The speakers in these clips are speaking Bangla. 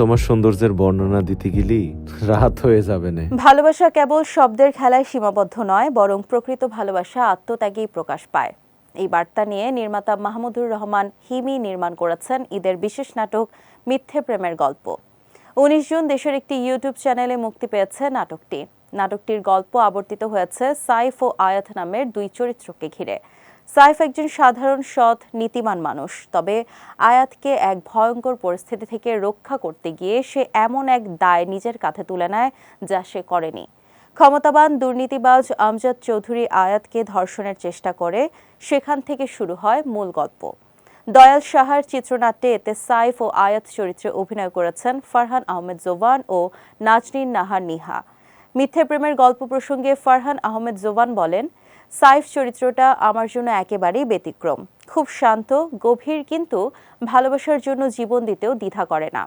তোমার সৌন্দর্যের বর্ণনা দিতে গেলেই রাত হয়ে যাবে না। ভালোবাসা কেবল শব্দের খেলায় সীমাবদ্ধ নয়, বরং প্রকৃত ভালোবাসা আত্মত্যাগেই প্রকাশ পায়। এই বার্তা নিয়ে নির্মাতা মাহমুদুর রহমান হিমি নির্মাণ করেছেন ঈদের বিশেষ নাটক মিথ্যে প্রেমের গল্প। উনিশ জুন দেশের একটি ইউটিউব চ্যানেলে মুক্তি পেয়েছে নাটকটি। নাটকটির গল্প আবর্তিত হয়েছে সাইফ ও আয়াত নামের দুই চরিত্রকে ঘিরে। সাইফ একজন সাধারণ সৎ, নীতিমান মানুষ। তবে আয়াতকে এক ভয়ঙ্কর পরিস্থিতি থেকে রক্ষা করতে গিয়ে সে এমন এক দায় নিজের কাঁধে তুলে নেয় যা সে করেনি। ক্ষমতাবান দুর্নীতিবাজ আমজাদ চৌধুরী আয়াতকে ধর্ষণের চেষ্টা করে, সেখান থেকে শুরু হয় মূল গল্প। দয়াল সাহার চিত্রনাট্যে এতে সাইফ ও আয়াত চরিত্রে অভিনয় করেছেন ফারহান আহমেদ জোবান ও নাজনীন নাহার নিহা। মিথ্যে প্রেমের গল্প প্রসঙ্গে ফারহান আহমেদ জোবান বলেন সাইফ চরিত্রটা আমার জন্য একেবারেই ব্যতিক্রম। খুব শান্ত, গভীর কিন্তু ভালোবাসার জন্য জীবন দিতেও দ্বিধা করে না।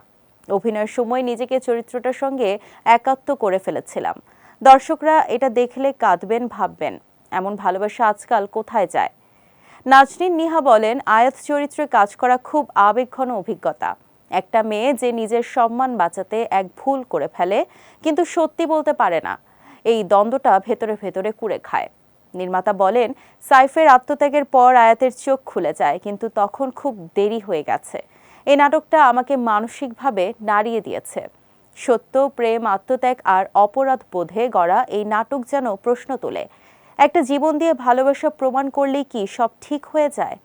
অভিনয়ের সময় নিজেকে চরিত্রটার সঙ্গে একাত্ম করে ফেলেছিলাম। দর্শকরা এটা দেখলে কাঁদবেন, ভাববেন, এমন ভালোবাসা আজকাল কোথায় যায়? নাজনীন নিহা বলেন, আয়াত চরিত্রে কাজ করা খুব আবেগঘন অভিজ্ঞতা। একটা মেয়ে যে নিজের সম্মান বাঁচাতে এক ভুল করে ফেলে, কিন্তু সত্যি বলতে পারে না। এই দ্বন্দ্বটা ভেতরে ভেতরে কুড়ে খায়। নির্মাতা বলেন, সাইফের আত্মত্যাগের পর আয়াতের চোখ খুলে যায়, কিন্তু তখন খুব দেরি হয়ে গেছে। এ নাটকটা আমাকে মানসিকভাবে নাড়িয়ে দিয়েছে। সত্য, প্রেম, আত্মত্যাগ আর অপরাধ বোধে গড়া এই নাটক যেন প্রশ্ন তোলে। একটা জীবন দিয়ে ভালোবাসা প্রমাণ করলেই কি সব ঠিক হয়ে যায়?